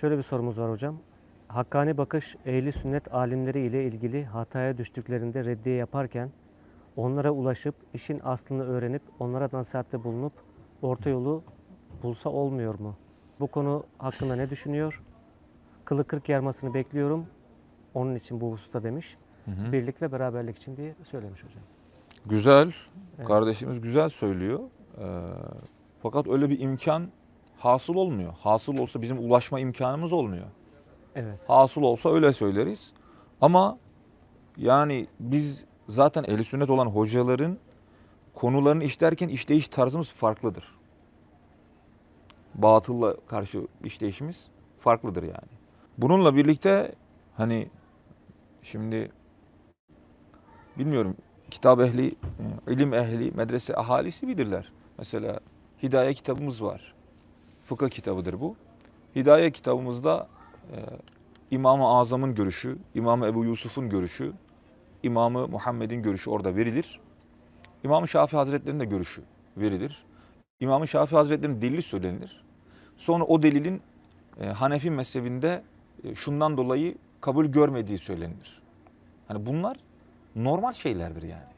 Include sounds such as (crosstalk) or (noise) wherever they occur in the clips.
Şöyle bir sorumuz var hocam. Hakkani bakış ehli sünnet alimleri ile ilgili hataya düştüklerinde reddiye yaparken onlara ulaşıp işin aslını öğrenip onlara nasihatte bulunup orta yolu bulsa olmuyor mu? Bu konu hakkında ne düşünüyor? Kılı kırk yarmasını bekliyorum. Onun için bu hususta demiş. Birlik ve beraberlik için diye söylemiş hocam. Güzel. Evet. Kardeşimiz güzel söylüyor. Ee, fakat öyle bir imkan hasıl olmuyor. Hasıl olsa bizim ulaşma imkanımız olmuyor. Evet. Hasıl olsa öyle söyleriz. Ama yani biz zaten eli sünnet olan hocaların konularını işlerken işleyiş tarzımız farklıdır. Batılla karşı işleyişimiz farklıdır yani. Bununla birlikte hani şimdi bilmiyorum kitap ehli, e, ilim ehli, medrese ahalisi bilirler. Mesela Hidaye kitabımız var. Fıkıh kitabıdır bu. Hidaye kitabımızda e, İmam-ı Azam'ın görüşü, İmam-ı Ebu Yusuf'un görüşü, İmam-ı Muhammed'in görüşü orada verilir. İmam-ı Şafii Hazretleri'nin de görüşü verilir. İmam-ı Şafii Hazretleri'nin delili söylenir. Sonra o delilin e, Hanefi mezhebinde e, şundan dolayı kabul görmediği söylenir. Hani bunlar normal şeylerdir yani.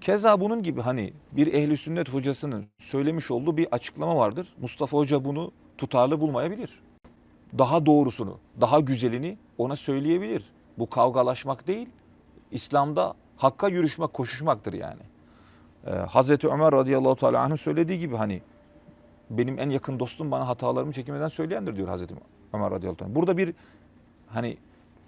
Keza bunun gibi hani bir ehli sünnet hocasının söylemiş olduğu bir açıklama vardır. Mustafa Hoca bunu tutarlı bulmayabilir. Daha doğrusunu, daha güzelini ona söyleyebilir. Bu kavgalaşmak değil, İslam'da hakka yürüşmek, koşuşmaktır yani. Ee, Hazreti Ömer radıyallahu teala anh'ın söylediği gibi hani benim en yakın dostum bana hatalarımı çekinmeden söyleyendir diyor Hazreti Ömer radıyallahu teala. Burada bir hani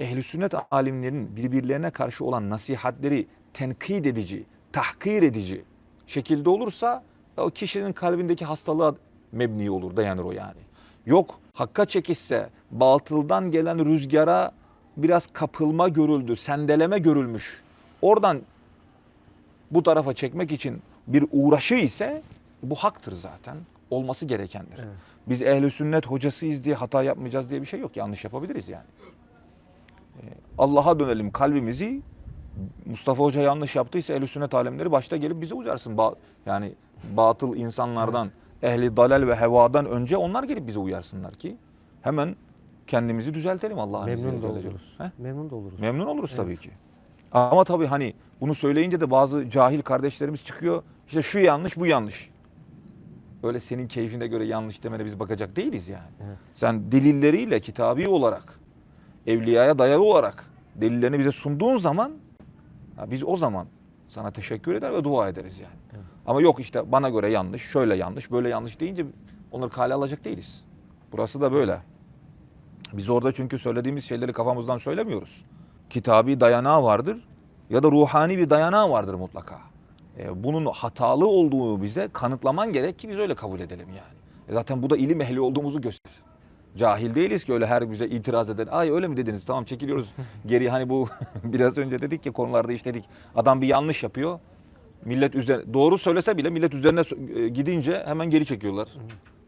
ehli sünnet alimlerinin birbirlerine karşı olan nasihatleri tenkit edici, tahkir edici şekilde olursa o kişinin kalbindeki hastalığa mebni olur, dayanır o yani. Yok hakka çekişse batıldan gelen rüzgara biraz kapılma görüldü, sendeleme görülmüş. Oradan bu tarafa çekmek için bir uğraşı ise bu haktır zaten. Olması gerekendir. Evet. Biz ehli sünnet hocasıyız diye hata yapmayacağız diye bir şey yok. Yanlış yapabiliriz yani. Ee, Allah'a dönelim kalbimizi. Mustafa Hoca yanlış yaptıysa ehl sünnet alemleri başta gelip bize uyarsın. Ba- yani batıl insanlardan, ehli dalal ve hevadan önce onlar gelip bize uyarsınlar ki hemen kendimizi düzeltelim Allah'ın Memnun izniyle da Celle Celaluhu. oluruz. He? Memnun da oluruz. Memnun oluruz Evet. tabii ki. Ama tabii hani bunu söyleyince de bazı cahil kardeşlerimiz çıkıyor. İşte şu yanlış, bu yanlış. Öyle senin keyfine göre yanlış demene biz bakacak değiliz yani. Evet. Sen delilleriyle kitabi olarak, evliyaya dayalı olarak delillerini bize sunduğun zaman ha biz o zaman sana teşekkür eder ve dua ederiz yani. Evet. Ama yok işte bana göre yanlış, şöyle yanlış, böyle yanlış deyince onları kale alacak değiliz. Burası da böyle. Biz orada çünkü söylediğimiz şeyleri kafamızdan söylemiyoruz. Kitabi dayanağı vardır ya da ruhani bir dayanağı vardır mutlaka. E, bunun hatalı olduğunu bize kanıtlaman gerek ki biz öyle kabul edelim yani. E, zaten bu da ilim ehli olduğumuzu gösterir. Cahil değiliz ki öyle her bize itiraz eden. Ay öyle mi dediniz? Tamam çekiliyoruz. (laughs) Geri hani bu (laughs) biraz önce dedik ya konularda işledik. Adam bir yanlış yapıyor. Millet üzerine doğru söylese bile millet üzerine e, gidince hemen geri çekiyorlar.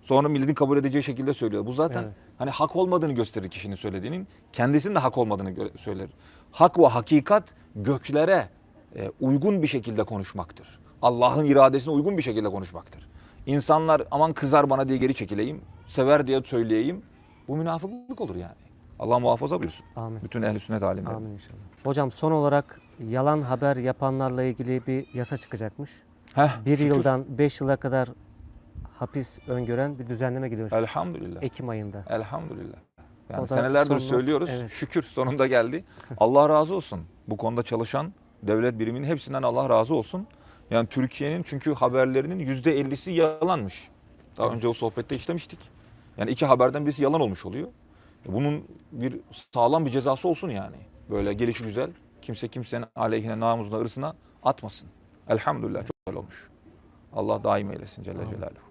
Sonra milletin kabul edeceği şekilde söylüyor. Bu zaten Evet. hani hak olmadığını gösterir kişinin söylediğinin. Kendisinin de hak olmadığını söyler. Hak ve hakikat göklere e, uygun bir şekilde konuşmaktır. Allah'ın iradesine uygun bir şekilde konuşmaktır. İnsanlar aman kızar bana diye geri çekileyim, sever diye söyleyeyim. Bu münafıklık olur yani. Allah muhafaza buyursun. Amin. Bütün ehli sünnet alimleri. Amin inşallah. Hocam son olarak yalan haber yapanlarla ilgili bir yasa çıkacakmış. Heh, Bir şükür. yıldan beş yıla kadar hapis öngören bir düzenleme gidiyor. Elhamdülillah. Ekim ayında. Elhamdülillah. Yani senelerdir son not- söylüyoruz. evet. Şükür sonunda geldi. (laughs) Allah razı olsun. Bu konuda çalışan devlet biriminin hepsinden Allah razı olsun. Yani Türkiye'nin çünkü haberlerinin yüzde ellisi yalanmış. Daha önce o sohbette işlemiştik. Yani iki haberden birisi yalan olmuş oluyor. E Bunun bir sağlam bir cezası olsun yani. Böyle gelişi güzel. Kimse kimsenin aleyhine, namusuna, ırsına atmasın. Elhamdülillah çok güzel olmuş. Allah daim eylesin Celle Celaluhu.